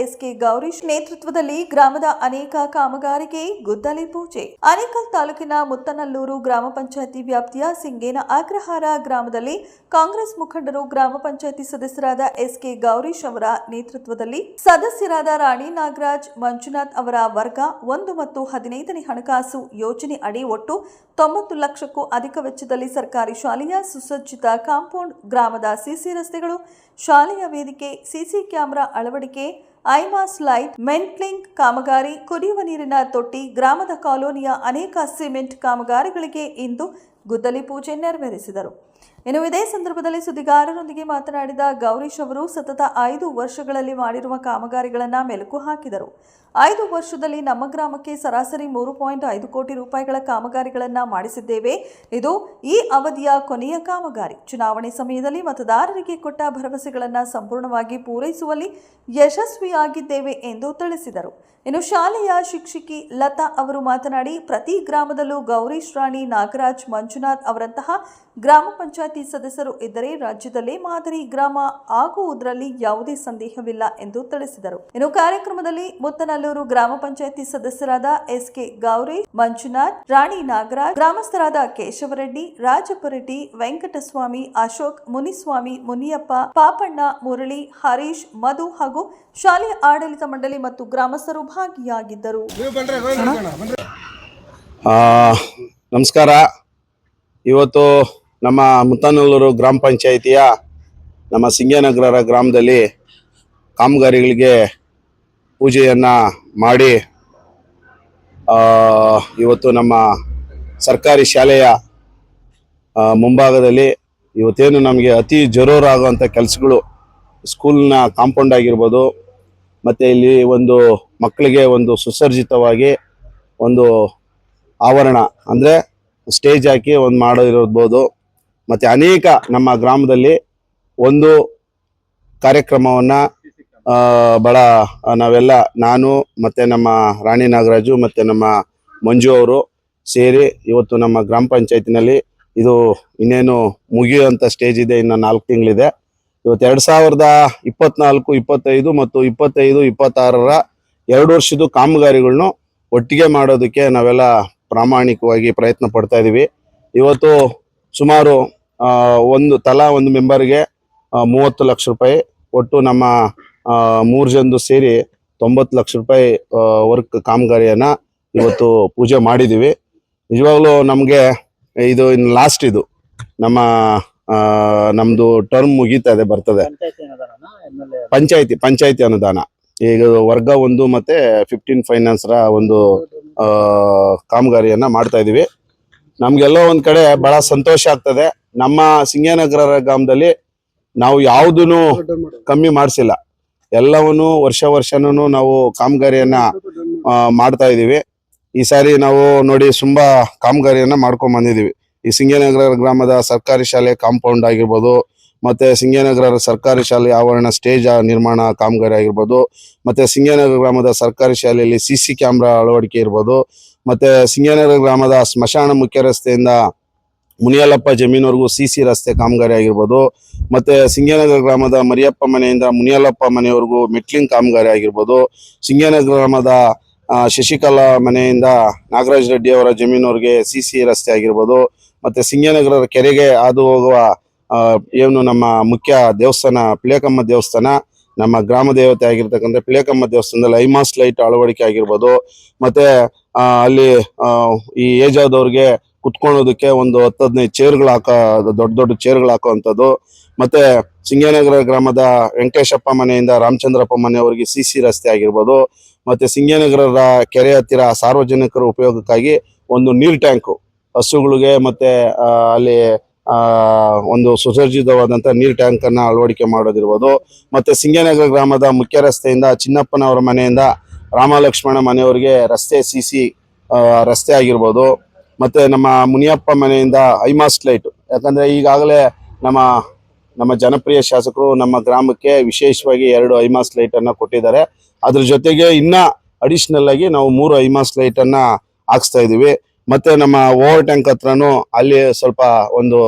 S K Gourish ನೇತೃತ್ವದಲ್ಲಿ ಗ್ರಾಮದ ಅನೇಕ ಕಾಮಗಾರಿಗೆ ಗುದ್ದಲಿ ಪೂಜೆ. ಅನೇಕಲ್ ತಾಲೂಕಿನ ಮುತ್ತನಲ್ಲೂರು ಗ್ರಾಮ ಪಂಚಾಯತಿ ವ್ಯಾಪ್ತಿಯ ಸಿಂಗೇನ ಅಗ್ರಹಾರ ಗ್ರಾಮದಲ್ಲಿ ಕಾಂಗ್ರೆಸ್ ಮುಖಂಡರು ಗ್ರಾಮ ಪಂಚಾಯತಿ ಸದಸ್ಯರಾದ ಎಸ್ಕೆ ಗೌರೀಶ್ ಅವರ ನೇತೃತ್ವದಲ್ಲಿ ಸದಸ್ಯರಾದ ರಾಣಿ ನಾಗರಾಜ್, ಮಂಜುನಾಥ್ ಅವರ ವರ್ಗ ಒಂದು ಮತ್ತು ಹದಿನೈದನೇ ಹಣಕಾಸು ಯೋಜನೆ ಅಡಿ ಒಟ್ಟು ತೊಂಬತ್ತು ಲಕ್ಷಕ್ಕೂ ಅಧಿಕ ವೆಚ್ಚದಲ್ಲಿ ಸರ್ಕಾರಿ ಶಾಲೆಯ ಸುಸಜ್ಜಿತ ಕಾಂಪೌಂಡ್ ಗ್ರಾಮದ ಸಿಸಿ ರಸ್ತೆಗಳು, ಶಾಲೆಯ ವೇದಿಕೆ, ಸಿಸಿ ಕ್ಯಾಮೆರಾ ಅಳವಡಿಕೆ ಐಮಾಸ್ ಲೈಟ್, ಮೆಂಟ್ಲಿಂಗ್ ಕಾಮಗಾರಿ, ಕುಡಿಯುವ ನೀರಿನ ತೊಟ್ಟಿ, ಗ್ರಾಮದ ಕಾಲೋನಿಯ ಅನೇಕ ಸಿಮೆಂಟ್ ಕಾಮಗಾರಿಗಳಿಗೆ ಇಂದು ಗುದ್ದಲಿ ಪೂಜೆ ನೆರವೇರಿಸಿದರು. ಇನ್ನು ಇದೇ ಸಂದರ್ಭದಲ್ಲಿ ಸುದ್ದಿಗಾರರೊಂದಿಗೆ ಮಾತನಾಡಿದ ಗೌರೀಶ್ ಅವರು, ಸತತ ಐದು ವರ್ಷಗಳಲ್ಲಿ ಮಾಡಿರುವ ಕಾಮಗಾರಿಗಳನ್ನು ಮೆಲುಕು ಹಾಕಿದರು. ಐದು ವರ್ಷದಲ್ಲಿ ನಮ್ಮ ಗ್ರಾಮಕ್ಕೆ ಸರಾಸರಿ ಮೂರು ಪಾಯಿಂಟ್ ಐದು ಕೋಟಿ ರೂಪಾಯಿಗಳ ಕಾಮಗಾರಿಗಳನ್ನು ಮಾಡಿಸಿದ್ದೇವೆ. ಇದು ಈ ಅವಧಿಯ ಕೊನೆಯ ಕಾಮಗಾರಿ. ಚುನಾವಣೆ ಸಮಯದಲ್ಲಿ ಮತದಾರರಿಗೆ ಕೊಟ್ಟ ಭರವಸೆಗಳನ್ನು ಸಂಪೂರ್ಣವಾಗಿ ಪೂರೈಸುವಲ್ಲಿ ಯಶಸ್ವಿಯಾಗಿದ್ದೇವೆ ಎಂದು ತಿಳಿಸಿದರು. ಇನ್ನು ಶಾಲೆಯ ಶಿಕ್ಷಕಿ ಲತಾ ಅವರು ಮಾತನಾಡಿ, ಪ್ರತಿ ಗ್ರಾಮದಲ್ಲೂ ಗೌರೀಶ್ ರಾಣಿ ನಾಗರಾಜ್ ಮಂಜುನಾಥ್ ಅವರಂತಹ ಗ್ರಾಮ ಪಂಚಾಯತಿ ಸದಸ್ಯರು ಇದ್ದರೆ ರಾಜ್ಯದಲ್ಲೇ ಮಾದರಿ ಗ್ರಾಮ ಆಗುವುದರಲ್ಲಿ ಯಾವುದೇ ಸಂದೇಹವಿಲ್ಲ ಎಂದು ತಿಳಿಸಿದರು. ಇನ್ನು ಕಾರ್ಯಕ್ರಮದಲ್ಲಿ ಮುತ್ತನಲ್ಲೂರು ಗ್ರಾಮ ಪಂಚಾಯತಿ ಸದಸ್ಯರಾದ ಎಸ್ಕೆ ಗೌರಿ ಮಂಜುನಾಥ್ ರಾಣಿ ನಾಗರಾಜ್ ಗ್ರಾಮಸ್ಥರಾದ ಕೇಶವರೆಡ್ಡಿ ರಾಜಪರೆಡ್ಡಿ ವೆಂಕಟಸ್ವಾಮಿ ಅಶೋಕ್ ಮುನಿಸ್ವಾಮಿ ಮುನಿಯಪ್ಪ ಪಾಪಣ್ಣ ಮುರಳಿ ಹರೀಶ್ ಮಧು ಹಾಗೂ ಶಾಲೆಯ ಆಡಳಿತ ಮಂಡಳಿ ಮತ್ತು ಗ್ರಾಮಸ್ಥರು ಭಾಗಿಯಾಗಿದ್ದರು. ಆ, ನಮಸ್ಕಾರ. ಇವತ್ತು ನಮ್ಮ ಮುತ್ತನಲ್ಲೂರು ಗ್ರಾಮ ಪಂಚಾಯಿತಿಯ ನಮ್ಮ ಸಿಂಗನಗರ ಗ್ರಾಮದಲ್ಲಿ ಕಾಮಗಾರಿಗಳಿಗೆ ಪೂಜೆಯನ್ನು ಮಾಡಿ ಇವತ್ತು ನಮ್ಮ ಸರ್ಕಾರಿ ಶಾಲೆಯ ಮುಂಭಾಗದಲ್ಲಿ ಇವತ್ತೇನು ನಮಗೆ ಅತಿ ಜರೂರಾಗುವಂಥ ಕೆಲಸಗಳು ಸ್ಕೂಲ್ನ ಕಾಂಪೌಂಡ್ ಆಗಿರ್ಬೋದು, ಮತ್ತು ಇಲ್ಲಿ ಒಂದು ಮಕ್ಕಳಿಗೆ ಒಂದು ಸುಸರ್ಜಿತವಾಗಿ ಒಂದು ಆವರಣ, ಅಂದರೆ ಸ್ಟೇಜ್ ಹಾಕಿ ಒಂದು ಮಾಡೋದಿರ್ಬೋದು ಮತ್ತು ಅನೇಕ ನಮ್ಮ ಗ್ರಾಮದಲ್ಲಿ ಒಂದು ಕಾರ್ಯಕ್ರಮವನ್ನು ಬಹಳ ನಾವೆಲ್ಲ ನಾನು ಮತ್ತು ನಮ್ಮ ರಾಣಿ ನಾಗರಾಜು ಮತ್ತು ನಮ್ಮ ಮಂಜು ಅವರು ಸೇರಿ ಇವತ್ತು ನಮ್ಮ ಗ್ರಾಮ ಪಂಚಾಯತಿನಲ್ಲಿ ಇದು ಇನ್ನೇನು ಮುಗಿಯುವಂಥ ಸ್ಟೇಜ್ ಇದೆ, ಇನ್ನು ನಾಲ್ಕು ತಿಂಗಳಿದೆ. ಇವತ್ತು ಎರಡು ಸಾವಿರದ ಇಪ್ಪತ್ನಾಲ್ಕು, ಇಪ್ಪತ್ತೈದು ಮತ್ತು ಇಪ್ಪತ್ತೈದು, ಇಪ್ಪತ್ತಾರರ ಎರಡು ವರ್ಷದ ಕಾಮಗಾರಿಗಳನ್ನು ಒಟ್ಟಿಗೆ ಮಾಡೋದಕ್ಕೆ ನಾವೆಲ್ಲ ಪ್ರಾಮಾಣಿಕವಾಗಿ ಪ್ರಯತ್ನ ಪಡ್ತಾ ಇದ್ದೀವಿ ಇವತ್ತು ಸುಮಾರು ಆ, ಒಂದು ತಲಾ ಒಂದು ಮೆಂಬರ್ಗೆ ಮೂವತ್ತು ಲಕ್ಷ ರೂಪಾಯಿ ಒಟ್ಟು ನಮ್ಮ ಮೂರು ಜನದು ಸೇರಿ ತೊಂಬತ್ತು ಲಕ್ಷ ರೂಪಾಯಿ ವರ್ಕ್ ಕಾಮಗಾರಿಯನ್ನು ಇವತ್ತು ಪೂಜೆ ಮಾಡಿದ್ದೀವಿ ನಿಜವಾಗ್ಲೂ ನಮಗೆ ಇದು ಇನ್ನು ಲಾಸ್ಟ್ ಇದು. ನಮ್ಮ ನಮ್ಮದು ನಮ್ದು ಟರ್ಮ್ ಮುಗೀತಾ ಇದೆ ಬರ್ತದೆ. ಪಂಚಾಯತಿ ಪಂಚಾಯಿತಿ ಅನುದಾನ. ಈಗ ವರ್ಗ ಒಂದು ಮತ್ತೆ ಫಿಫ್ಟೀನ್ ಫೈನಾನ್ಸ್ರ ರ ಒಂದು ಕಾಮಗಾರಿಯನ್ನು ಕಾಮಗಾರಿಯನ್ನ ಮಾಡ್ತಾ ಇದೀವಿ. ನಮ್ಗೆಲ್ಲೋ ಒಂದ್ ಕಡೆ ಬಹಳ ಸಂತೋಷ ಆಗ್ತದೆ. ನಮ್ಮ ಸಿಂಗೇನಗರ ಗ್ರಾಮದಲ್ಲಿ ನಾವು ಯಾವುದನ್ನು ಕಮ್ಮಿ ಮಾಡಿಸಿಲ್ಲ. ಎಲ್ಲವನ್ನು ವರ್ಷ ವರ್ಷನೂ ನಾವು ಕಾಮಗಾರಿಯನ್ನ ಮಾಡ್ತಾ ಇದೀವಿ. ಈ ಸಾರಿ ನಾವು ನೋಡಿ ತುಂಬಾ ಕಾಮಗಾರಿಯನ್ನ ಮಾಡ್ಕೊಂಡ್ ಬಂದಿದೀವಿ. ಈ ಸಿಂಗನಗರ ಗ್ರಾಮದ ಸರ್ಕಾರಿ ಶಾಲೆ ಕಾಂಪೌಂಡ್ ಆಗಿರ್ಬೋದು, ಮತ್ತೆ ಸಿಂಗನಗರ ಸರ್ಕಾರಿ ಶಾಲೆ ಆವರಣ ಸ್ಟೇಜ್ ನಿರ್ಮಾಣ ಕಾಮಗಾರಿ ಆಗಿರ್ಬೋದು, ಮತ್ತೆ ಸಿಂಗೇನಗರ ಗ್ರಾಮದ ಸರ್ಕಾರಿ ಶಾಲೆಯಲ್ಲಿ ಸಿ ಕ್ಯಾಮ್ರಾ ಅಳವಡಿಕೆ ಇರ್ಬೋದು ಮತ್ತೆ ಸಿಂಗೇನಗರ ಗ್ರಾಮದ ಸ್ಮಶಾನ ಮುಖ್ಯ ರಸ್ತೆಯಿಂದ ಮುನಿಯಲ್ಲಪ್ಪ ಜಮೀನವರೆಗೂ ಸಿ ಸಿ ರಸ್ತೆ ಕಾಮಗಾರಿ ಆಗಿರ್ಬೋದು. ಮತ್ತೆ ಸಿಂಗನಗರ ಗ್ರಾಮದ ಮರಿಯಪ್ಪ ಮನೆಯಿಂದ ಮುನಿಯಲ್ಲಪ್ಪ ಮನೆಯವರೆಗೂ ಮೆಟ್ಲಿಂಗ್ ಕಾಮಗಾರಿ ಆಗಿರ್ಬೋದು. ಸಿಂಗೇನಗರ ಗ್ರಾಮದ ಶಶಿಕಲಾ ಮನೆಯಿಂದ ನಾಗರಾಜ್ ರೆಡ್ಡಿ ಅವರ ಜಮೀನವ್ರಿಗೆ ಸಿ ಸಿ ರಸ್ತೆ ಆಗಿರ್ಬೋದು. ಮತ್ತೆ ಸಿಂಗನಗರ ಕೆರೆಗೆ ಹಾದು ಹೋಗುವ ಏನು ನಮ್ಮ ಮುಖ್ಯ ದೇವಸ್ಥಾನ, ಪಿಳೇಕಮ್ಮ ದೇವಸ್ಥಾನ, ನಮ್ಮ ಗ್ರಾಮ ದೇವತೆ ಆಗಿರ್ತಕ್ಕಂಥ ಪಿಳೇಕಮ್ಮ ದೇವಸ್ಥಾನದಲ್ಲಿ ಐಮಾಸ್ ಲೈಟ್ ಅಳವಡಿಕೆ ಆಗಿರ್ಬೋದು. ಮತ್ತೆ ಅಲ್ಲಿ ಈ ಏಜ್ ಆದವ್ರಿಗೆ ಕುತ್ಕೊಳ್ಳೋದಕ್ಕೆ ಒಂದು ಹತ್ತು, ಹದಿನೈದು ಚೇರ್ಗಳು ಹಾಕೋ, ದೊಡ್ಡ ದೊಡ್ಡ ಚೇರ್ಗಳು ಹಾಕುವಂಥದ್ದು. ಮತ್ತೆ ಸಿಂಗೇನಗರ ಗ್ರಾಮದ ವೆಂಕಟೇಶಪ್ಪ ಮನೆಯಿಂದ ರಾಮಚಂದ್ರಪ್ಪ ಮನೆಯವರಿಗೆ ಸಿ ಸಿ ರಸ್ತೆ ಆಗಿರ್ಬೋದು. ಮತ್ತೆ ಸಿಂಗೇನಗರ ಕೆರೆ ಹತ್ತಿರ ಸಾರ್ವಜನಿಕರ ಉಪಯೋಗಕ್ಕಾಗಿ ಒಂದು ನೀರ್ ಟ್ಯಾಂಕು, ಹಸುಗಳಿಗೆ ಮತ್ತೆ ಅಲ್ಲಿ ಒಂದು ಸುಸರ್ಜಿತವಾದಂಥ ನೀರ್ ಟ್ಯಾಂಕ್ ಅನ್ನ ಅಳವಡಿಕೆ ಮಾಡೋದಿರ್ಬೋದು. ಮತ್ತೆ ಸಿಂಗೇನಗರ ಗ್ರಾಮದ ಮುಖ್ಯ ರಸ್ತೆಯಿಂದ ಚಿನ್ನಪ್ಪನವರ ಮನೆಯಿಂದ ರಾಮಲಕ್ಷ್ಮಣ ಮನೆಯವರಿಗೆ ರಸ್ತೆ ಸಿ ಸಿ ರಸ್ತೆ ಆಗಿರ್ಬೋದು. ಮತ್ತು ನಮ್ಮ ಮುನಿಯಪ್ಪ ಮನೆಯಿಂದ ಐಮಾಸ್ಟ್ ಲೈಟ್. ಯಾಕಂದರೆ ಈಗಾಗಲೇ ನಮ್ಮ ನಮ್ಮ ಜನಪ್ರಿಯ ಶಾಸಕರು ನಮ್ಮ ಗ್ರಾಮಕ್ಕೆ ವಿಶೇಷವಾಗಿ ಎರಡು ಐಮಾಸ್ ಲೈಟನ್ನು ಕೊಟ್ಟಿದ್ದಾರೆ. ಅದ್ರ ಜೊತೆಗೆ ಇನ್ನೂ ಅಡಿಷನಲ್ ಆಗಿ ನಾವು ಮೂರು ಐಮಾಸ್ ಲೈಟನ್ನು ಹಾಕ್ಸ್ತಾ ಇದ್ದೀವಿ ಮತ್ತು ನಮ್ಮ ಓವರ್ ಟ್ಯಾಂಕ್ ಹತ್ರನೂ ಅಲ್ಲಿ ಸ್ವಲ್ಪ ಒಂದು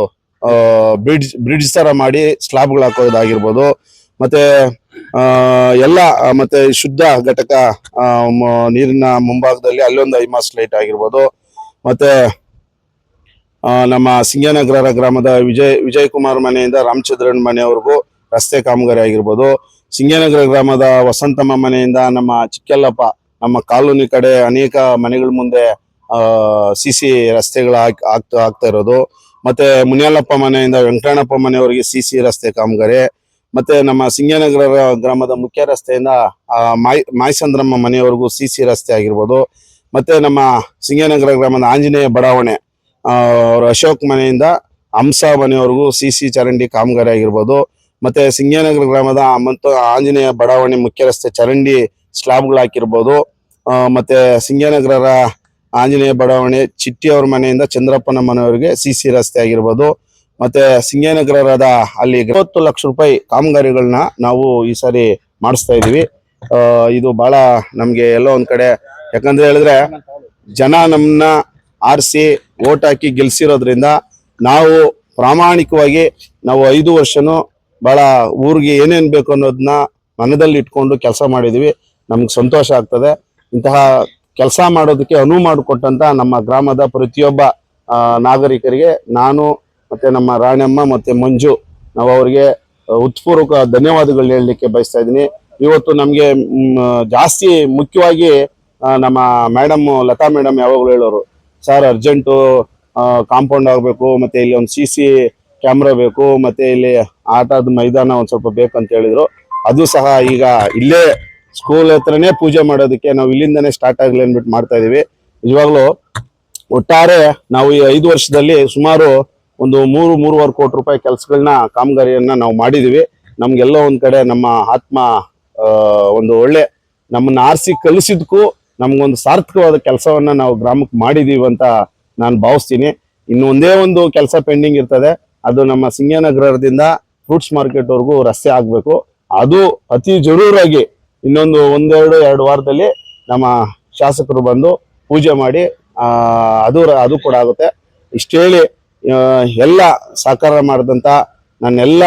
ಬ್ರಿಡ್ಜ್ ಬ್ರಿಡ್ಜ್ ಥರ ಮಾಡಿ ಸ್ಲಾಬ್ಗಳು ಹಾಕೋದಾಗಿರ್ಬೋದು. ಮತ್ತೆ ಎಲ್ಲ ಮತ್ತೆ ಶುದ್ಧ ಘಟಕ ನೀರಿನ ಮುಂಭಾಗದಲ್ಲಿ ಅಲ್ಲೊಂದು ಐಮಾಸ್ ಲೈಟ್ ಆಗಿರ್ಬೋದು. ಮತ್ತೆ ನಮ್ಮ ಸಿಂಗನಗರ ಗ್ರಾಮದ ವಿಜಯ್ ವಿಜಯ್ ಕುಮಾರ್ ಮನೆಯಿಂದ ರಾಮಚಂದ್ರನ್ ಮನೆಯವರೆಗೂ ರಸ್ತೆ ಕಾಮಗಾರಿ ಆಗಿರ್ಬೋದು. ಸಿಂಗನಗರ ಗ್ರಾಮದ ವಸಂತಮ್ಮ ಮನೆಯಿಂದ ನಮ್ಮ ಚಿಕ್ಕಲ್ಲಪ್ಪ, ನಮ್ಮ ಕಾಲೋನಿ ಕಡೆ ಅನೇಕ ಮನೆಗಳ ಮುಂದೆ ಸಿ ಸಿ ರಸ್ತೆಗಳು ಆಗ್ತಾ ಇರೋದು. ಮತ್ತೆ ಮುನಿಯಲ್ಲಪ್ಪ ಮನೆಯಿಂದ ವೆಂಕಟಣ್ಣಪ್ಪ ಮನೆಯವರಿಗೆ ಸಿ ಸಿ ರಸ್ತೆ ಕಾಮಗಾರಿ. ಮತ್ತೆ ನಮ್ಮ ಸಿಂಗನಗರ ಗ್ರಾಮದ ಮುಖ್ಯ ರಸ್ತೆಯಿಂದ ಮಾಯ್, ಮಾಯಸಂದ್ರಮ್ಮ ಮನೆಯವರೆಗೂ ಸಿ ಸಿ ರಸ್ತೆ ಆಗಿರ್ಬೋದು. ಮತ್ತೆ ನಮ್ಮ ಸಿಂಗನಗರ ಗ್ರಾಮದ ಆಂಜನೇಯ ಬಡಾವಣೆ ಅವರು ಅಶೋಕ್ ಮನೆಯಿಂದ ಹಂಸ ಮನೆಯವರೆಗೂ ಸಿ ಸಿ ಚರಂಡಿ ಕಾಮಗಾರಿ ಆಗಿರ್ಬೋದು. ಮತ್ತೆ ಸಿಂಗನಗರ ಗ್ರಾಮದ ಮತ್ತು ಆಂಜನೇಯ ಬಡಾವಣೆ ಮುಖ್ಯ ರಸ್ತೆ ಚರಂಡಿ ಸ್ಲಾಬ್ಗಳು ಹಾಕಿರ್ಬೋದು. ಮತ್ತೆ ಸಿಂಗನಗರ ಆಂಜನೇಯ ಬಡಾವಣೆ ಚಿಟ್ಟಿ ಅವ್ರ ಮನೆಯಿಂದ ಚಂದ್ರಪ್ಪನ ಮನೆಯವರಿಗೆ ಸಿ ಸಿ ರಸ್ತೆ ಆಗಿರ್ಬೋದು. ಮತ್ತೆ ಸಿಂಗೇನಗರದ ಅಲ್ಲಿ ಇಪ್ಪತ್ತು ಲಕ್ಷ ರೂಪಾಯಿ ಕಾಮಗಾರಿಗಳನ್ನ ನಾವು ಈ ಸಾರಿ ಮಾಡಿಸ್ತಾ ಇದೀವಿ. ಇದು ಬಹಳ ನಮ್ಗೆ ಎಲ್ಲೋ ಒಂದ್ ಕಡೆ, ಯಾಕಂದ್ರೆ ಹೇಳಿದ್ರೆ ಜನ ನಮ್ಮನ್ನ ಆರಿಸಿ ಓಟ್ ಹಾಕಿ ಗೆಲ್ಸಿರೋದ್ರಿಂದ ನಾವು ಪ್ರಾಮಾಣಿಕವಾಗಿ ನಾವು ಐದು ವರ್ಷನೂ ಬಹಳ ಊರಿಗೆ ಏನೇನ್ ಬೇಕು ಅನ್ನೋದನ್ನ ಮನದಲ್ಲಿ ಇಟ್ಕೊಂಡು ಕೆಲಸ ಮಾಡಿದೀವಿ. ನಮ್ಗೆ ಸಂತೋಷ ಆಗ್ತದೆ. ಇಂತಹ ಕೆಲಸ ಮಾಡೋದಕ್ಕೆ ಅನುವು ಮಾಡಿಕೊಟ್ಟಂತ ನಮ್ಮ ಗ್ರಾಮದ ಪ್ರತಿಯೊಬ್ಬ ನಾಗರಿಕರಿಗೆ ನಾನು ಮತ್ತೆ ನಮ್ಮ ರಾಣಮ್ಮ ಮತ್ತೆ ಮಂಜು, ನಾವು ಅವರಿಗೆ ಉತ್ಪೂರ್ವಕ ಧನ್ಯವಾದಗಳು ಹೇಳಲಿಕ್ಕೆ ಬಯಸ್ತಾ ಇದ್ದೀನಿ. ಇವತ್ತು ನಮಗೆ ಜಾಸ್ತಿ ಮುಖ್ಯವಾಗಿ ನಮ್ಮ ಮೇಡಮ್ ಲತಾ ಮೇಡಮ್ ಯಾವಾಗಲೂ ಹೇಳೋರು ಸರ್ ಅರ್ಜೆಂಟು ಕಾಂಪೌಂಡ್ ಆಗಬೇಕು, ಮತ್ತೆ ಇಲ್ಲಿ ಒಂದು ಸಿ ಸಿ ಕ್ಯಾಮ್ರಾ ಬೇಕು, ಮತ್ತೆ ಇಲ್ಲಿ ಆಟದ ಮೈದಾನ ಒಂದು ಸ್ವಲ್ಪ ಬೇಕಂತ ಹೇಳಿದ್ರು. ಅದು ಸಹ ಈಗ ಇಲ್ಲೇ ಸ್ಕೂಲ್ ಹತ್ರನೇ ಪೂಜೆ ಮಾಡೋದಕ್ಕೆ ನಾವು ಇಲ್ಲಿಂದನೇ ಸ್ಟಾರ್ಟ್ ಆಗಲಿ ಅಂದ್ಬಿಟ್ಟು ಮಾಡ್ತಾ ಇದೀವಿ. ನಿಜವಾಗ್ಲೂ ಒಟ್ಟಾರೆ ನಾವು ಈ ಐದು ವರ್ಷದಲ್ಲಿ ಸುಮಾರು ಒಂದು ಮೂರು ಮೂರುವರೆ ಕೋಟಿ ರೂಪಾಯಿ ಕೆಲಸಗಳನ್ನ ಕಾಮಗಾರಿಯನ್ನ ನಾವು ಮಾಡಿದೀವಿ. ನಮ್ಗೆಲ್ಲ ಒಂದ್ ಕಡೆ ನಮ್ಮ ಆತ್ಮ ಒಂದು ಒಳ್ಳೆ ನಮ್ಮನ್ನ ಆರಿಸಿ ಕಲಿಸಿದ್ಕು ನಮ್ಗೊಂದು ಸಾರ್ಥಕವಾದ ಕೆಲಸವನ್ನ ನಾವು ಗ್ರಾಮಕ್ಕೆ ಮಾಡಿದೀವಿ ಅಂತ ನಾನು ಭಾವಿಸ್ತೀನಿ. ಇನ್ನು ಒಂದೇ ಒಂದು ಕೆಲಸ ಪೆಂಡಿಂಗ್ ಇರ್ತದೆ. ಅದು ನಮ್ಮ ಸಿಂಗನಗರದಿಂದ ಫ್ರೂಟ್ಸ್ ಮಾರ್ಕೆಟ್ ವರೆಗೂ ರಸ್ತೆ ಆಗ್ಬೇಕು. ಅದು ಅತಿ ಜರೂರಾಗಿ ಇನ್ನೊಂದು ಒಂದೆರಡು ಎರಡು ವಾರದಲ್ಲಿ ನಮ್ಮ ಶಾಸಕರು ಬಂದು ಪೂಜೆ ಮಾಡಿ ಅದು ಅದು ಕೂಡ ಆಗುತ್ತೆ. ಇಷ್ಟು ಹೇಳಿ ಆ, ಎಲ್ಲ ಸಹಕಾರ ಮಾಡಿದಂಥ ನನ್ನೆಲ್ಲ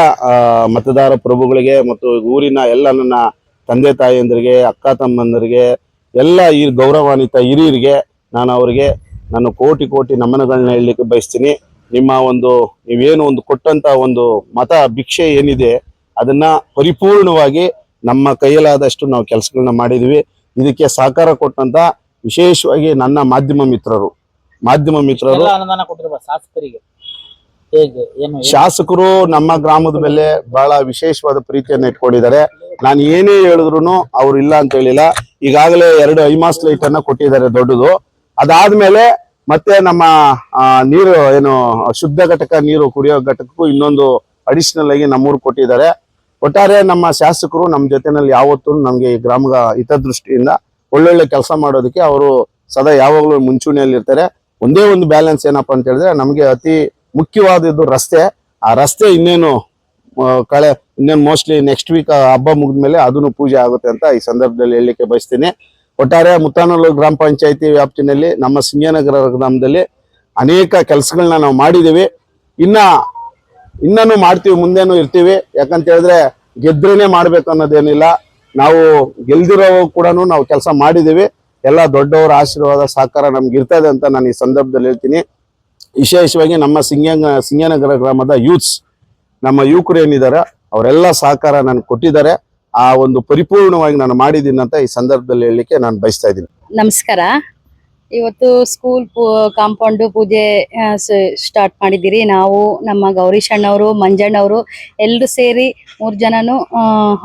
ಮತದಾರ ಪ್ರಭುಗಳಿಗೆ ಮತ್ತು ಊರಿನ ಎಲ್ಲ ನನ್ನ ತಂದೆ ತಾಯಿಯಂದರಿಗೆ, ಅಕ್ಕ ತಮ್ಮಂದರಿಗೆ, ಎಲ್ಲ ಈ ಗೌರವಾನ್ವಿತ ಹಿರಿಯರಿಗೆ ನಾನು ಅವರಿಗೆ ನಾನು ಕೋಟಿ ಕೋಟಿ ನಮನಗಳನ್ನ ಹೇಳಲಿಕ್ಕೆ ಬಯಸ್ತೀನಿ. ನಿಮ್ಮ ಒಂದು, ನೀವೇನು ಒಂದು ಕೊಟ್ಟಂತ ಒಂದು ಮತ ಭಿಕ್ಷೆ ಏನಿದೆ ಅದನ್ನ ಪರಿಪೂರ್ಣವಾಗಿ ನಮ್ಮ ಕೈಯಲ್ಲಾದಷ್ಟು ನಾವು ಕೆಲಸಗಳನ್ನ ಮಾಡಿದ್ವಿ. ಇದಕ್ಕೆ ಸಹಕಾರ ಕೊಟ್ಟಂತ ವಿಶೇಷವಾಗಿ ನನ್ನ ಮಾಧ್ಯಮ ಮಿತ್ರರು. ಮಾಧ್ಯಮ ಮಿತ್ರರು ಎಲ್ಲ ಅನುದಾನ ಕೊಟ್ಟಿರುವ ಶಾಸಕರಿಗೆ ಹೇಗೆ ಏನು ಏನು? ಶಾಸಕರು ನಮ್ಮ ಗ್ರಾಮದ ಮೇಲೆ ಬಹಳ ವಿಶೇಷವಾದ ಪ್ರೀತಿಯನ್ನ ಇಟ್ಕೊಂಡಿದ್ದಾರೆ. ನಾನು ಏನೇ ಹೇಳಿದ್ರು ಅವ್ರು ಇಲ್ಲ ಅಂತ ಹೇಳಿಲ್ಲ. ಈಗಾಗಲೇ ಎರಡು ಐಮಾಸ್ ಲೈಟ್ ಅನ್ನ ಕೊಟ್ಟಿದ್ದಾರೆ ದೊಡ್ಡದು. ಅದಾದ್ಮೇಲೆ ಮತ್ತೆ ನಮ್ಮ ನೀರು ಏನು ಶುದ್ಧ ಘಟಕ ನೀರು ಕುಡಿಯೋ ಘಟಕಕ್ಕೂ ಇನ್ನೊಂದು ಅಡಿಷನಲ್ ಆಗಿ ನಮ್ಮೂರು ಕೊಟ್ಟಿದ್ದಾರೆ. ಒಟ್ಟಾರೆ ನಮ್ಮ ಶಾಸಕರು ನಮ್ಮ ಜೊತೆನಲ್ಲಿ ಯಾವತ್ತೂ ನಮ್ಗೆ ಈ ಗ್ರಾಮದ ಹಿತದೃಷ್ಟಿಯಿಂದ ಒಳ್ಳೊಳ್ಳೆ ಕೆಲಸ ಮಾಡೋದಕ್ಕೆ ಅವರು ಸದಾ ಯಾವಾಗಲೂ ಮುಂಚೂಣಿಯಲ್ಲಿ ಇರ್ತಾರೆ ಒಂದೇ ಒಂದು ಬ್ಯಾಲೆನ್ಸ್ ಏನಪ್ಪಾ ಅಂತ ಹೇಳಿದ್ರೆ ನಮಗೆ ಅತಿ ಮುಖ್ಯವಾದದ್ದು ರಸ್ತೆ. ಆ ರಸ್ತೆ ಇನ್ನೇನು ಕಳೆ, ಇನ್ನೇನು ಮೋಸ್ಟ್ಲಿ ನೆಕ್ಸ್ಟ್ ವೀಕ್ ಹಬ್ಬ ಮುಗಿದ ಮೇಲೆ ಅದನ್ನು ಪೂಜೆ ಆಗುತ್ತೆ ಅಂತ ಈ ಸಂದರ್ಭದಲ್ಲಿ ಹೇಳಲಿಕ್ಕೆ ಬಯಸ್ತೀನಿ. ಒಟ್ಟಾರೆ ಮುತ್ತಾನಲ್ಲೂರು ಗ್ರಾಮ ಪಂಚಾಯಿತಿ ವ್ಯಾಪ್ತಿನಲ್ಲಿ ನಮ್ಮ ಸಿಂಗನಗರ ಗ್ರಾಮದಲ್ಲಿ ಅನೇಕ ಕೆಲಸಗಳನ್ನ ನಾವು ಮಾಡಿದ್ದೀವಿ. ಇನ್ನ ಇನ್ನೂ ಮಾಡ್ತೀವಿ, ಮುಂದೇನು ಇರ್ತೀವಿ. ಯಾಕಂತ ಹೇಳಿದ್ರೆ ಗೆದ್ರೇನೆ ಮಾಡ್ಬೇಕು ಅನ್ನೋದೇನಿಲ್ಲ. ನಾವು ಗೆಲ್ದಿರೋ ಕೂಡ ನಾವು ಕೆಲಸ ಮಾಡಿದೀವಿ ಎಲ್ಲ ದೊಡ್ಡವರ ಆಶೀರ್ವಾದ ಸಹಕಾರ ನಮ್ಗೆ ಇರ್ತದೆ ಅಂತ ನಾನು ಈ ಸಂದರ್ಭದಲ್ಲಿ ಹೇಳ್ತೀನಿ. ವಿಶೇಷವಾಗಿ ನಮ್ಮ ಸಿಂಗ ಸಿಂಗನಗರ ಗ್ರಾಮದ ಯೂತ್ಸ್, ನಮ್ಮ ಯುವಕರು ಏನಿದ್ದಾರೆ ಅವರೆಲ್ಲ ಸಹಕಾರ ನನಗೆ ಕೊಟ್ಟಿದ್ದಾರೆ. ಆ ಒಂದು ಪರಿಪೂರ್ಣವಾಗಿ ನಾನು ಮಾಡಿದ್ದೀನಿ ಅಂತ ಈ ಸಂದರ್ಭದಲ್ಲಿ ಹೇಳಲಿಕ್ಕೆ ನಾನು ಬಯಸ್ತಾ ಇದ್ದೀನಿ. ನಮಸ್ಕಾರ. ಇವತ್ತು ಸ್ಕೂಲ್ ಕಾಂಪೌಂಡ್ ಪೂಜೆ ಸ್ಟಾರ್ಟ್ ಮಾಡಿದ್ದೀರಿ. ನಾವು ನಮ್ಮ ಗೌರೀಶ್ ಅಣ್ಣವರು ಮಂಜಣ್ಣವರು ಎಲ್ಲರೂ ಸೇರಿ ಮೂರು ಜನನು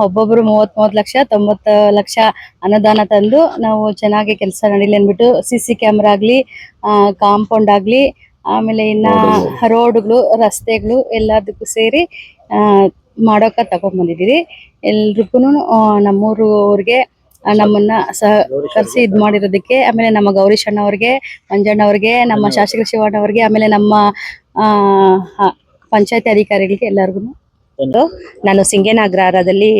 ಒಬ್ಬೊಬ್ರು ಮೂವತ್ತ್ ಮೂವತ್ತು ಲಕ್ಷ ತೊಂಬತ್ತು ಲಕ್ಷ ಅನುದಾನ ತಂದು ನಾವು ಚೆನ್ನಾಗಿ ಕೆಲಸ ನಡೀಲಿ ಅಂದ್ಬಿಟ್ಟು ಸಿ ಸಿ ಕ್ಯಾಮ್ರಾ ಆಗಲಿ ಕಾಂಪೌಂಡ್ ಆಗಲಿ ಆಮೇಲೆ ಇನ್ನು ರೋಡ್ಗಳು ರಸ್ತೆಗಳು ಎಲ್ಲದಕ್ಕೂ ಸೇರಿ ಮಾಡೋಕೆ ತಗೊಂಡ್ಬಂದಿದ್ದೀರಿ. ಎಲ್ರಿಗೂ ನಮ್ಮೂರು ಅವ್ರಿಗೆ ಆ, ನಮ್ಮನ್ನ ಸಹಕರಿಸಿ ಇದ್ ಮಾಡಿರೋದಕ್ಕೆ ಆಮೇಲೆ ನಮ್ಮ ಗೌರೀಶ್ ಅಣ್ಣವ್ರಿಗೆ ಮಂಜಣ್ಣ ಅವ್ರಿಗೆ ನಮ್ಮ ಶಾಸಕ ಶಿವಣ್ಣ ಅವ್ರಿಗೆ ಆಮೇಲೆ ನಮ್ಮ ಪಂಚಾಯತಿ ಅಧಿಕಾರಿಗಳಿಗೆ ಎಲ್ಲರಿಗೂ. ನಾನು ಸಿಂಗೇನಾಗ್ರಹಾರದಲ್ಲಿ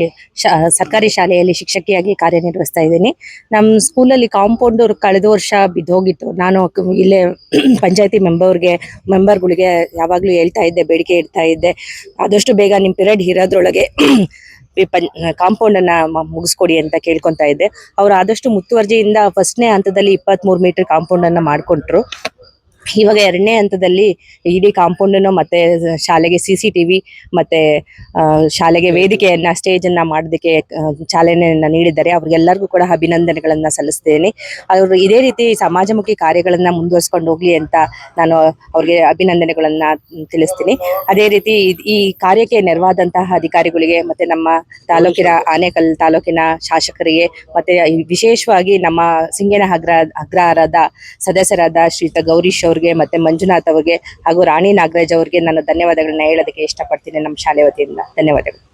ಸರ್ಕಾರಿ ಶಾಲೆಯಲ್ಲಿ ಶಿಕ್ಷಕಿಯಾಗಿ ಕಾರ್ಯನಿರ್ವಹಿಸ್ತಾ ಇದ್ದೀನಿ. ನಮ್ಮ ಸ್ಕೂಲಲ್ಲಿ ಕಾಂಪೌಂಡ್ ಕಳೆದ ವರ್ಷ ಬಿದ್ದೋಗಿತ್ತು. ನಾನು ಇಲ್ಲೇ ಪಂಚಾಯತಿ ಮೆಂಬರ್ಗೆ ಮೆಂಬರ್ಗಳಿಗೆ ಯಾವಾಗಲೂ ಹೇಳ್ತಾ ಇದ್ದೆ ಬೇಡಿಕೆ ಇಡ್ತಾ ಇದ್ದೆ. ಆದಷ್ಟು ಬೇಗ ನಿಮ್ಮ ಪಿರಿಯಡ್ ಇರೋದ್ರೊಳಗೆ ಕಾಂಪೌಂಡ್ ಅನ್ನ ಮುಗಿಸ್ಕೊಡಿ ಅಂತ ಕೇಳ್ಕೊಂತ ಇದ್ದೆ. ಅವ್ರು ಆದಷ್ಟು ಮುತುವರ್ಜಿಯಿಂದ ಫಸ್ಟ್ನೇ ಹಂತದಲ್ಲಿ ಇಪ್ಪತ್ತ್ ಮೂರು ಮೀಟರ್ ಕಾಂಪೌಂಡ್ ಅನ್ನ ಮಾಡ್ಕೊಂಡ್ರು ಇವಾಗ ಎರಡನೇ ಹಂತದಲ್ಲಿ ಇಡೀ ಕಾಂಪೌಂಡ್ ಮತ್ತೆ ಶಾಲೆಗೆ ಸಿ ಸಿ ಟಿವಿ ಮತ್ತೆ ಶಾಲೆಗೆ ವೇದಿಕೆಯನ್ನ ಸ್ಟೇಜ್ ಅನ್ನ ಮಾಡೋದಕ್ಕೆ ಚಾಲನೆಯನ್ನ ನೀಡಿದ್ದಾರೆ. ಅವ್ರಿಗೆಲ್ಲರಿಗೂ ಕೂಡ ಅಭಿನಂದನೆಗಳನ್ನ ಸಲ್ಲಿಸ್ತೇನೆ. ಅವರು ಇದೇ ರೀತಿ ಸಮಾಜಮುಖಿ ಕಾರ್ಯಗಳನ್ನ ಮುಂದುವರಿಸ್ಕೊಂಡು ಹೋಗ್ಲಿ ಅಂತ ನಾನು ಅವ್ರಿಗೆ ಅಭಿನಂದನೆಗಳನ್ನ ತಿಳಿಸ್ತೀನಿ. ಅದೇ ರೀತಿ ಈ ಕಾರ್ಯಕ್ಕೆ ನೆರವಾದಂತಹ ಅಧಿಕಾರಿಗಳಿಗೆ ಮತ್ತೆ ನಮ್ಮ ತಾಲೂಕಿನ ಆನೇಕಲ್ ತಾಲೂಕಿನ ಶಾಸಕರಿಗೆ ಮತ್ತೆ ವಿಶೇಷವಾಗಿ ನಮ್ಮ ಸಿಂಗೇನ ಅಗ್ರ ಅಗ್ರಹಾರದ ಸದಸ್ಯರಾದ ಶ್ರೀತ ಗೌರೀಶ್ ಅವ್ರಿಗೆ ಮತ್ತೆ ಮಂಜುನಾಥ್ ಅವ್ರಿಗೆ ಹಾಗೂ ರಾಣಿ ನಾಗರಾಜ್ ಅವ್ರಿಗೆ ನಾನು ಧನ್ಯವಾದಗಳನ್ನ ಹೇಳೋದಕ್ಕೆ ಇಷ್ಟಪಡ್ತೀನಿ ನಮ್ಮ ಶಾಲೆ ವತಿಯಿಂದ. ಧನ್ಯವಾದಗಳು.